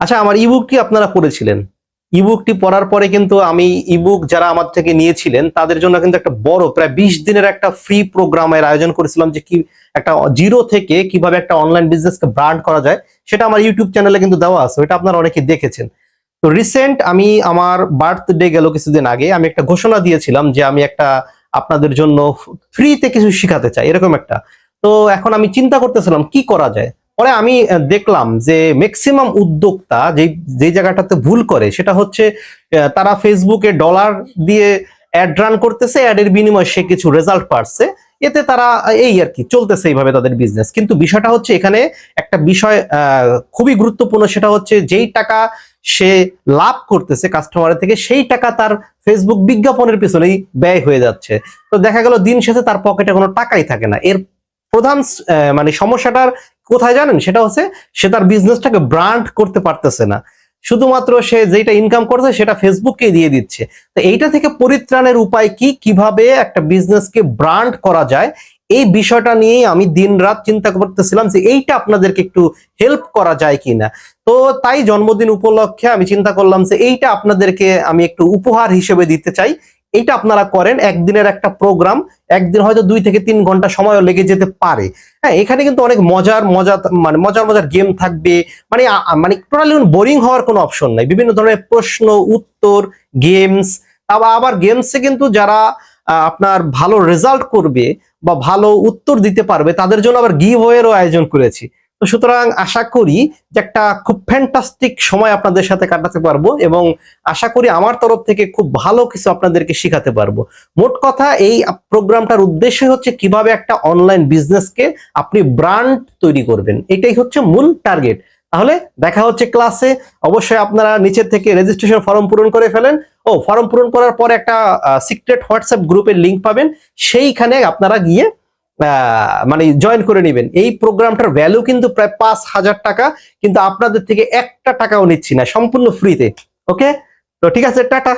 আচ্ছা আমার ইবুক ইবুকটি আপনারা পড়েছিলেন। ইবুকটি পড়ার পরে কিন্তু আমি ইবুক যারা আমার থেকে নিয়েছিলেন, তাদের জন্য কিন্তু একটা বড়, প্রায় বিশ দিনের একটা ফ্রি প্রোগ্রামের আয়োজন করেছিলাম যে কি একটা জিরো থেকে কীভাবে একটা অনলাইন বিজনেসকে ব্রান্ড করা যায়, সেটা আমার ইউটিউব চ্যানেলে কিন্তু দেওয়া আছে এটা আপনারা অনেকে দেখেছেন। তো রিসেন্ট আমি আমার বার্থডে গেল কিছুদিন আগে, আমি একটা ঘোষণা দিয়েছিলাম যে আমি একটা আপনাদের জন্য ফ্রিতে কিছু শিখাতে চাই, এরকম একটা। তো এখন আমি চিন্তা করতেছিলাম, কি করা যায়? পরে আমি দেখলাম যে ম্যাক্সিমাম উদ্যোক্তা যে যে জায়গাটাতে ভুল করে সেটা হচ্ছে তারা ফেসবুকে ডলার দিয়ে অ্যাড রান করতেছে অ্যাডের বিনিময়ে সে কিছু রেজাল্ট পাচ্ছে এতে তারা, এই আর কি, চলতেছে এইভাবে তাদের বিজনেস কিন্তু বিষয়টা হচ্ছে এখানে একটা বিষয় খুবই গুরুত্বপূর্ণ, সেটা হচ্ছে যেই টাকা সে লাভ করতেছে কাস্টমারের থেকে, সেই টাকা তার ফেসবুক বিজ্ঞাপনের পিছনেই ব্যয় হয়ে যাচ্ছে। তো দেখা গেল দিন শেষে তার পকেটে কোনো টাকাই থাকে না। এর প্রধান মানে সমস্যাটার কোথায় জানেন? সেটা হচ্ছে সে তার বিজনেসটাকে ব্রান্ড করতে পারতেছে না। শুধুমাত্র সে যেটা ইনকাম করছে, সেটা ফেসবুককে দিয়ে দিচ্ছে। তো এইটা থেকে পরিত্রাণের উপায় কি? কীভাবে একটা বিজনেসকে ব্রান্ড করা যায়? এই বিষয়টা নিয়েই আমি দিন রাত চিন্তা করতেছিলাম যে এইটা আপনাদেরকে একটু হেল্প করা যায় কিনা। তো তাই জন্মদিন উপলক্ষে আমি চিন্তা করলাম যে এইটা আপনাদেরকে আমি একটু উপহার হিসেবে দিতে চাই। এইটা আপনারা করেন। একদিনের একটা প্রোগ্রাম একদিন হয়তো দুই থেকে তিন ঘণ্টা সময়ও লেগে যেতে পারে। হ্যাঁ এখানে কিন্তু অনেক মজার মজা মানে মজার মজার গেম থাকবে। মানে মানে টোটালি বোরিং হওয়ার কোনো অপশন নাই। বিভিন্ন ধরনের প্রশ্ন, উত্তর গেমস আবার আবার গেমসে কিন্তু যারা আপনার ভালো রেজাল্ট করবে বা ভালো উত্তর দিতে পারবে, তাদের জন্য আবার গিভ ওয়েরও আয়োজন করেছি। তো সুতরাং আশা করি যে একটা খুব ফ্যান্টাস্টিক সময় আপনাদের সাথে কাটাতে পারব এবং আশা করি আমার তরফ থেকে খুব ভালো কিছু আপনাদেরকে শিখাতে পারব। মোট কথা, এই প্রোগ্রামটার উদ্দেশ্য হচ্ছে কীভাবে একটা অনলাইন বিজনেসকে আপনি ব্র্যান্ড তৈরি করবেন। এটাই হচ্ছে মূল টার্গেট তাহলে দেখা হচ্ছে ক্লাসে অবশ্যই আপনারা নিচের থেকে রেজিস্ট্রেশন ফর্ম পূরণ করে ফেলেন। ও ফর্ম পূরণ করার পর একটা সিক্রেট হোয়াটসঅ্যাপ গ্রুপের লিংক পাবেন। সেইখানে আপনারা গিয়ে মানে জয়েন করে নেবেন। এই প্রোগ্রামটার ভ্যালু কিন্তু প্রায় পাঁচ হাজার টাকা, কিন্তু আপনাদের থেকে একটা টাকাও নিচ্ছি না, সম্পূর্ণ ফ্রিতে ওকে তো ঠিক আছে, টাটা।